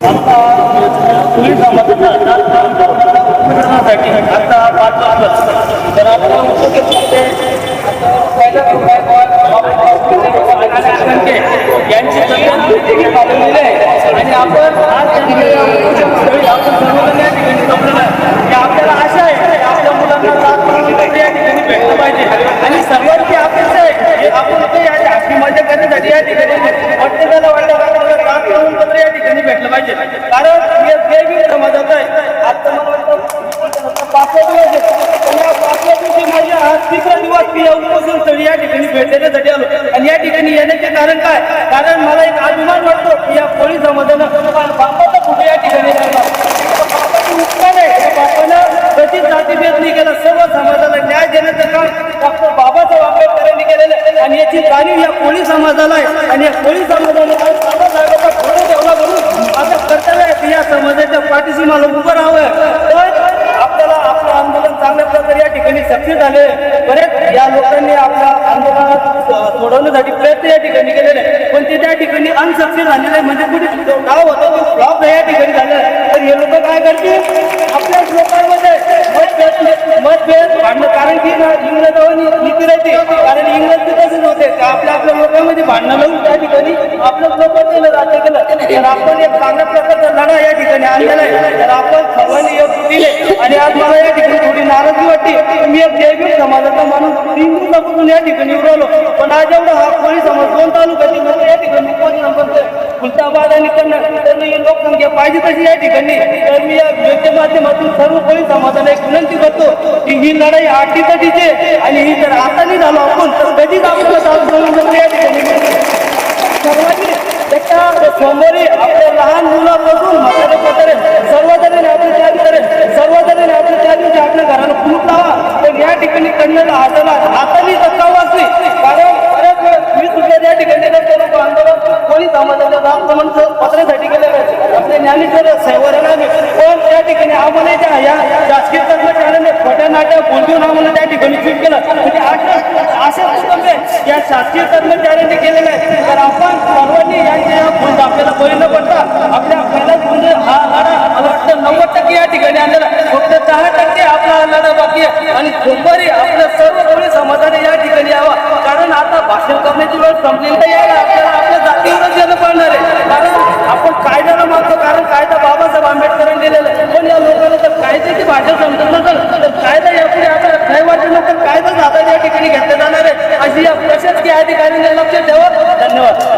आता पोलीस मिळवण्यासाठी आता पाच वाजता तर आपण आणि यांची आणि आपण आज या ठिकाणी स्थळी आपण सर्वजण या ठिकाणी जमलेलो आहे की आपल्याला आशा आहे की आपल्या मुलांना साथ म्हणून या ठिकाणी भेटलं पाहिजे आणि सर्वांची अपेक्षा आहे की आपण ते या हॅपी मजा करण्यासाठी या ठिकाणी प्रत्येकाला वाटतं का आपल्याला साथ म्हणून पत्र या ठिकाणी भेटलं पाहिजे. कारण हे वेगवेगळ्या समाजात आहे. आता या माझ्या हा तिसरा दिवस मी या स्थळी या ठिकाणी भेट देण्यासाठी आलो. आणि या ठिकाणी येण्याचे कारण काय? कारण मला एक अभिमान वाटतो की या कोळी समाजानं बापाचा कुठे या ठिकाणी आहे. बापानं कधीच जातीभेद नाही केला. सर्व समाजाला न्याय देण्याचं काम डॉक्टर बाबासाहेब आंबेडकरांनी केलेलं आहे. आणि याची जाणीव या कोळी समाजाला आहे. आणि या कोळी समाजाने आज बाबासाहेबांचा फोटो ठेवला म्हणून आता कर्तव्य आहे की या समाजाच्या पाठीशी मला उभं राहावं तर आपल्याला आपलं आंदोलन चांगल्या प्रकारे या ठिकाणी सक्सेस झाले बरेच या लोकांनी आपल्या आंदोलनात अ, सोडवण्यासाठी प्रयत्न या ठिकाणी केलेले आहे. पण ते त्या ठिकाणी अनसक्सेस झालेलं आहे म्हणजे कुठे जो गाव होता तो फ्लॉप या ठिकाणी झालेला आहे तर हे लोक काय करतील? आपल्याच लोकांमध्ये मतभेद मतभेद भांडणं. कारण की ना इंग्रजांनी नीती राहते कारण इंग्रज ते तसेच होते. आपल्या आपल्या लोकांमध्ये भांडणं लावून त्या ठिकाणी आपलं लोक केलं राज्य केलं. तर आपण एक चांगल्या प्रकारचा लढा या ठिकाणी आणलेला आहे. तर आपण सर्वांनी योग दिले. आणि आज मला या ठिकाणी थोडी नाराजी वाटते. की मी एक जैविक समाजाचा माणूस तीन दिवसापासून या ठिकाणी येऊन पण आज एवढा हा कोळी समाज दोन तालुक्याची लोक या ठिकाणी कोणी नंबर खुलताबाद आणि कन्नड तर ही लोकसंख्या पाहिजे तशी या ठिकाणी. तर मी या व्हिडिओच्या माध्यमातून सर्व कोळी समाजाला एक विनंती करतो की ही लढाई आठीसाठीची आणि ही जर आता नाही झालो आपण तर कधीच आपल्याला या ठिकाणी सर्वांनी एका सोमवारी आपल्या लहान मुलापासून म्हाताऱ्यापर्यंत सर्वजणांनी आपली त्याग करेल सर्वजणांनी आपली त्या दिवशी आपल्या घराला कुलूप लावा पण या ठिकाणी कन्याला हाताला हाताने धक्का वाचली कारण बऱ्याच वेळेस मी सुद्धा त्या ठिकाणी रस्ते लोक आंदोलन कोणी समाजाच्या पत्रासाठी समान पत्र्यासाठी आपले ज्ञानेश्वर सेवाऱ्याला पण त्या ठिकाणी आम्हाला त्या या शासकीय कर्मचाऱ्याने खोट्या नाट्या बोलून आम्हाला त्या ठिकाणी चूक केलं. म्हणजे असे अशा या शासकीय कर्मचाऱ्यांनी केलेलं आहे तर आपण सर्वांनी या आपल्याला बळी न पडता. आपल्या पहिलाच म्हणजे हा लढा मला वाटतं नव्वद टक्के या ठिकाणी आणलेला आहे. फक्त दहा टक्के आपला लढा बाकी आहे. आणि सोमवारी तरी प्रशासकीय अधिकाऱ्यांनी लक्ष ठेवत धन्यवाद.